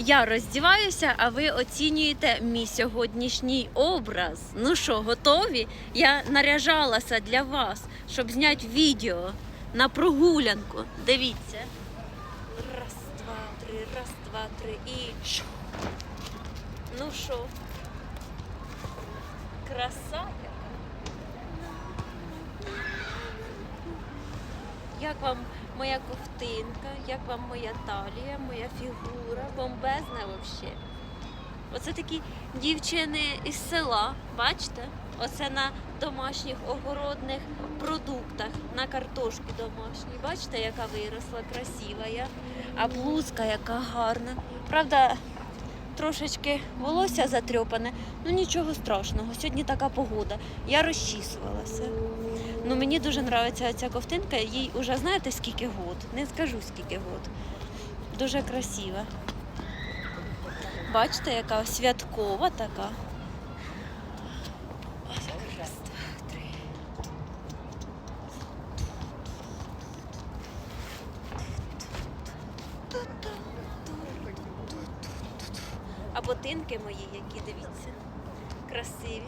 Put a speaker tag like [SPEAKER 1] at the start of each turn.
[SPEAKER 1] Я роздіваюся, а ви оцінюєте мій сьогоднішній образ. Ну що, готові? Я наряжалася для вас, щоб зняти відео на прогулянку. Дивіться. Раз, два, три, раз, два, три і. Ну що? Краса Як вам моя ковтинка, як вам моя талія, моя фігура, бомбезна взагалі. Оце такі дівчини із села, бачите? Оце на домашніх огородних продуктах, на картошку домашній. Бачите, яка виросла, красива я. А блузка яка гарна. Правда, трошечки волосся затрьопане, ну нічого страшного. Сьогодні така погода. Я розчісувалася. Ну мені дуже подобається ця ковтинка, їй уже знаєте скільки год? Не скажу скільки год. Дуже красива. Бачите, яка святкова така. А ботинки мої, які дивіться, красиві.